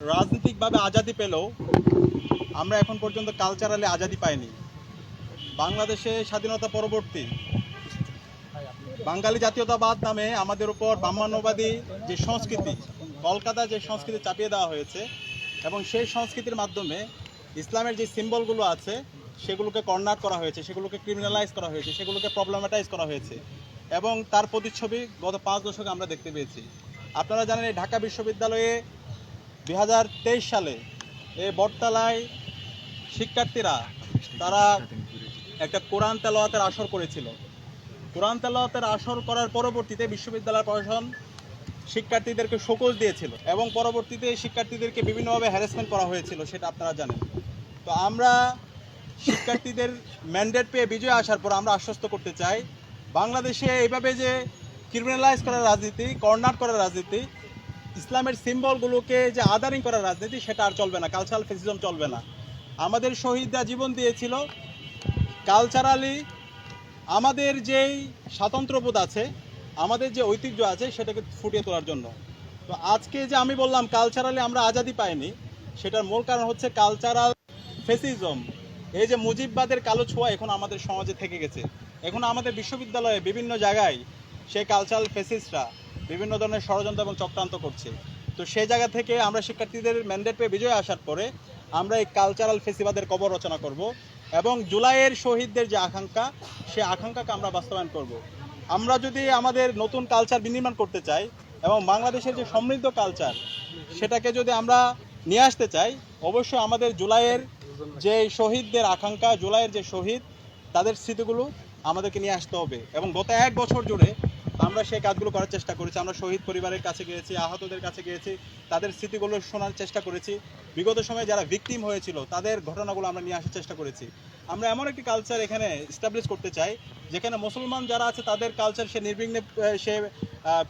রাজনৈতিকভাবে আজাদি পেলেও আমরা এখন পর্যন্ত কালচারালি আজাদি পাইনি। বাংলাদেশে স্বাধীনতা পরবর্তী। বাঙালি জাতীয়তাবাদ নামে আমাদের উপর ব্রাহ্মণ্যবাদী যে সংস্কৃতি কলকাতা যে সংস্কৃতি চাপিয়ে দেওয়া হয়েছে এবং সেই সংস্কৃতির মাধ্যমে ইসলামের যে সিম্বলগুলো আছে, সেগুলোকে কর্নার করা হয়েছে, সেগুলোকে ক্রিমিনালাইজ করা হয়েছে, সেগুলোকে প্রবলেমাটাইজ করা হয়েছে এবং তার প্রতিচ্ছবি গত পাঁচ দশকে আমরা দেখতে পেয়েছি। আপনারা জানেন ঢাকা বিশ্ববিদ্যালয়ে দুই হাজার তেইশ সালে এই বটতলায় শিক্ষার্থীরা, তারা একটা কোরআন তেলাওয়াতের আসর করেছিল। কোরআন তেলাওয়াতের আসর করার পরবর্তীতে বিশ্ববিদ্যালয় প্রশাসন শিক্ষার্থীদেরকে শোকজ দিয়েছিল এবং পরবর্তীতে শিক্ষার্থীদেরকে বিভিন্নভাবে হ্যারাসমেন্ট করা হয়েছিল, সেটা আপনারা জানেন। তো আমরা শিক্ষার্থীদের ম্যান্ডেট পেয়ে বিজয় আসার পর আমরা আশ্বস্ত করতে চাই, বাংলাদেশে এইভাবে যে ক্রিমিনালাইজ করার রাজনীতি কর্নার করার রাজনীতি ইসলামের সিম্বলগুলোকে যে আদারিং করার রাজনীতি, সেটা আর চলবে না। কালচারাল ফেসিজম চলবে না। আমাদের শহীদরা জীবন দিয়েছিল। কালচারালি আমাদের যেই স্বাতন্ত্র্যবোধ আছে, আমাদের যে ঐতিহ্য আছে, সেটাকে ফুটিয়ে তোলার জন্য। তো আজকে যে আমি বললাম কালচারালি আমরা আজাদি পাইনি, সেটার মূল কারণ হচ্ছে কালচারাল ফেসিজম এই যে মুজিববাদের কালো ছোঁয়া এখন আমাদের সমাজে থেকে গেছে। এখন আমাদের বিশ্ববিদ্যালয়ে বিভিন্ন জায়গায় সেই কালচারাল ফেসিসরা বিভিন্ন ধরনের ষড়যন্ত্র এবং চক্রান্ত করছে। তো সেই জায়গা থেকে আমরা শিক্ষার্থীদের ম্যান্ডেট পেয়ে বিজয় আসার পরে আমরা এই কালচারাল ফেসিবাদের কবর রচনা করব এবং জুলাইয়ের শহীদদের যে আকাঙ্ক্ষা সেই আকাঙ্ক্ষাকে আমরা বাস্তবায়ন করব। আমরা যদি আমাদের নতুন কালচার বিনির্মাণ করতে চাই এবং বাংলাদেশের যে সমৃদ্ধ কালচার সেটাকে যদি আমরা নিয়ে আসতে চাই, অবশ্যই আমাদের জুলাইয়ের যে শহীদদের আকাঙ্ক্ষা, জুলাইয়ের যে শহীদ, তাদের স্মৃতিগুলো আমাদেরকে নিয়ে আসতে হবে এবং গত এক বছর জুড়ে আমরা সেই কাজগুলো করার চেষ্টা করেছি। আমরা শহীদ পরিবারের কাছে গিয়েছি, আহতদের কাছে গিয়েছি, তাদের স্মৃতিগুলো শোনার চেষ্টা করেছি। বিগত সময়ে যারা ভিকটিম হয়েছিল, তাদের ঘটনাগুলো আমরা নিয়ে আসার চেষ্টা করেছি। আমরা এমন একটি কালচার এখানে স্টাবলিশ করতে চাই, যেখানে মুসলমান যারা আছে, তাদের কালচার সে নির্বিঘ্নে সে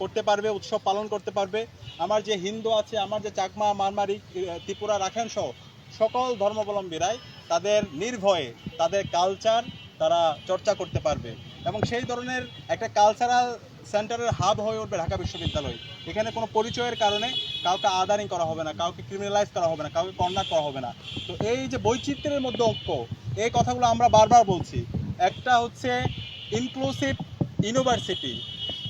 করতে পারবে, উৎসব পালন করতে পারবে। আমার যে হিন্দু আছে, আমার যে চাকমা, মারমারি ত্রিপুরা রাখেন সহ সকল ধর্মাবলম্বীরাই তাদের নির্ভয়ে তাদের কালচার তারা চর্চা করতে পারবে। এবং সেই ধরনের একটা কালচারাল সেন্টারের হাব হয়ে উঠবে ঢাকা বিশ্ববিদ্যালয়। এখানে কোনো পরিচয়ের কারণে কাউকে আদানি করা হবে না, কাউকে ক্রিমিনালাইজ করা হবে না, কাউকে কর্নার করা হবে না। তো এই যে বৈচিত্র্যের মধ্যে ঐক্য, এই কথাগুলো আমরা বারবার বলছি। একটা হচ্ছে inclusive university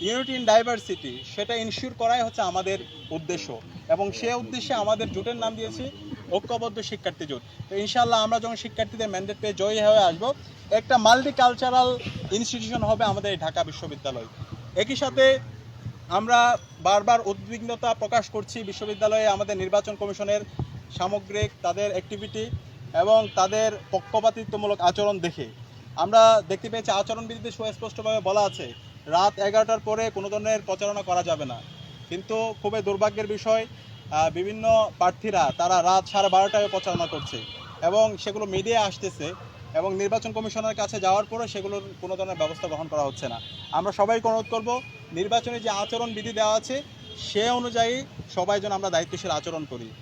unity in diversity সেটা ইনশিওর করাই হচ্ছে আমাদের উদ্দেশ্য। এবং সে উদ্দেশ্যে আমাদের জোটের নাম দিয়েছি ঐক্যবদ্ধ শিক্ষার্থী জোট। তো ইনশাল্লাহ আমরা যখন শিক্ষার্থীদের ম্যান্ডেট পেয়ে জয়ী হয়ে আসব, একটা মাল্টি কালচারাল ইনস্টিটিউশন হবে আমাদের এই ঢাকা বিশ্ববিদ্যালয়। একই সাথে আমরা বারবার উদ্বিগ্নতা প্রকাশ করছি বিশ্ববিদ্যালয়ে আমাদের নির্বাচন কমিশনের সামগ্রিক তাদের অ্যাক্টিভিটি এবং তাদের পক্ষপাতিত্বমূলক আচরণ দেখে। আমরা দেখতে পেয়েছি আচরণবিধিতে সুস্পষ্টভাবে বলা আছে রাত এগারোটার পরে কোনো ধরনের প্রচারণা করা যাবে না। কিন্তু খুবই দুর্ভাগ্যের বিষয় বিভিন্ন প্রার্থীরা তারা রাত সাড়ে বারোটায় প্রচারণা করছে এবং সেগুলো মিডিয়া আসতেছে এবং নির্বাচন কমিশনের কাছে যাওয়ার পরে সেগুলোর কোনো ধরনের ব্যবস্থা গ্রহণ করা হচ্ছে না। আমরা সবাইকে অনুরোধ করব, নির্বাচনে যে আচরণ বিধি দেওয়া আছে সে অনুযায়ী সবাই যেন আমরা দায়িত্বশীল আচরণ করি।